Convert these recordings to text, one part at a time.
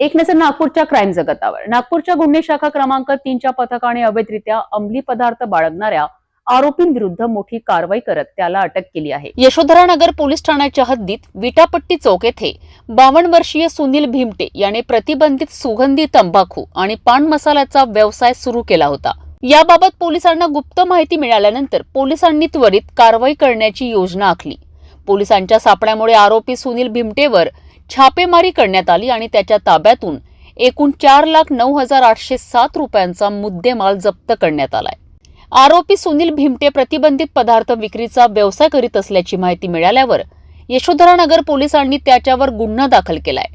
एक नजर नागपूरच्या क्राईम जगतावर. नागपूरच्या गुन्हे शाखा क्रमांक तीनच्या पथकाने अवैधरित्या अंमली पदार्थ बाळगणाऱ्या आरोपींविरुद्ध मोठी कारवाई करत त्याला अटक केली आहे. यशोधरा नगर पोलीस ठाण्याच्या हद्दीत विटापट्टी चौक येथे बावन्न वर्षीय सुनील भीमटे याने प्रतिबंधित सुगंधी तंबाखू आणि पान मसाल्याचा व्यवसाय सुरू केला होता. याबाबत पोलिसांना गुप्त माहिती मिळाल्यानंतर पोलिसांनी त्वरित कारवाई करण्याची योजना आखली. पोलिसांच्या सापड्यामुळे आरोपी सुनील भीमटेवर छापेमारी करण्यात आली आणि त्याच्या ताब्यातून एकूण चार लाख नऊ हजार आठशे सात रुपयांचा मुद्देमाल जप्त करण्यात आलाय. आरोपी सुनील भिमटे प्रतिबंधित पदार्थ विक्रीचा व्यवसाय करीत असल्याची माहिती मिळाल्यावर यशोधरा नगर पोलिसांनी त्याच्यावर गुन्हा दाखल केलाय.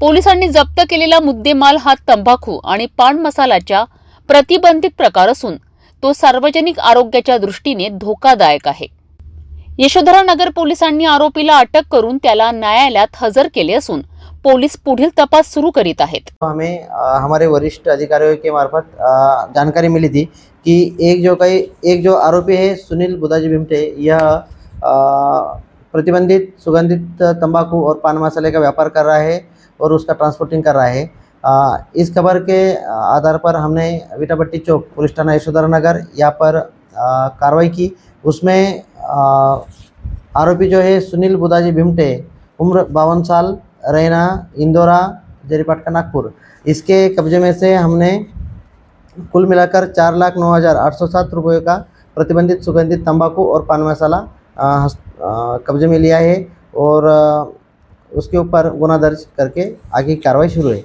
पोलिसांनी जप्त केलेला मुद्देमाल हा तंबाखू आणि पान मसाल्याच्या प्रतिबंधित प्रकार असून तो सार्वजनिक आरोग्याच्या दृष्टीने धोकादायक आहे. यशोधरा नगर पोलिसांनी आरोपीला अटक करून त्याला न्यायालयात हजर केले असून पोलीस पुढील तपास सुरू करीत आहेत. तो हमें हमारे वरिष्ठ अधिकारियों के मार्फत जानकारी मिली थी कि एक जो कई एक जो आरोपी है सुनील बुदाजी भिमटे यह प्रतिबंधित सुगंधित तंबाकू और पान मसाले का व्यापार कर रहा है और उसका ट्रांसपोर्टिंग कर रहा है। आ, इस खबर के आधार पर हमने विटापट्टी चौक पुलिस थाना यशोधरा नगर यहाँ पर कार्रवाई की। उसमें आरोपी जो है सुनील बुदाजी भिमटे, उम्र बावन साल, रैना, इंदौरा, जरीपाटका, नागपुर। इसके कब्जे में से हमने कुल मिलाकर चार लाख नौ हज़ार आठ सौ सात रुपये का प्रतिबंधित सुगंधित तंबाकू और पान मसाला कब्जे में लिया है और उसके ऊपर गुना दर्ज करके आगे कार्रवाई शुरू है।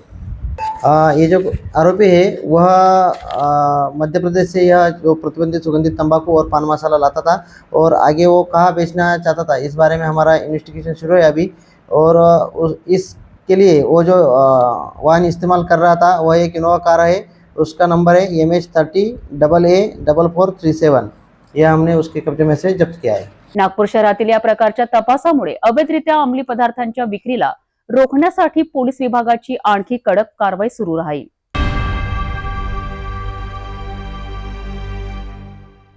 ये जो आरोपी है वह मध्य प्रदेश से यह जो प्रतिबंधित सुगंधित तंबाकू और पान मसाला लाता था और आगे वो कहाँ बेचना चाहता था इस बारे में हमारा इन्वेस्टिगेशन शुरू है अभी। और उस इसके लिए वो जो वाहन इस्तेमाल कर रहा था वह एक इनोवा कार है उसका नंबर है M H thirty double A double four three seven. यह हमने उसके कब्जे में से जब्त किया है। नागपूर शहरातील या प्रकारच्या तपासामुळे अवैधरित्या अंमली पदार्थांच्या विक्रीला रोखण्यासाठी पोलीस विभागाची आणखी कडक कारवाई सुरू राहील.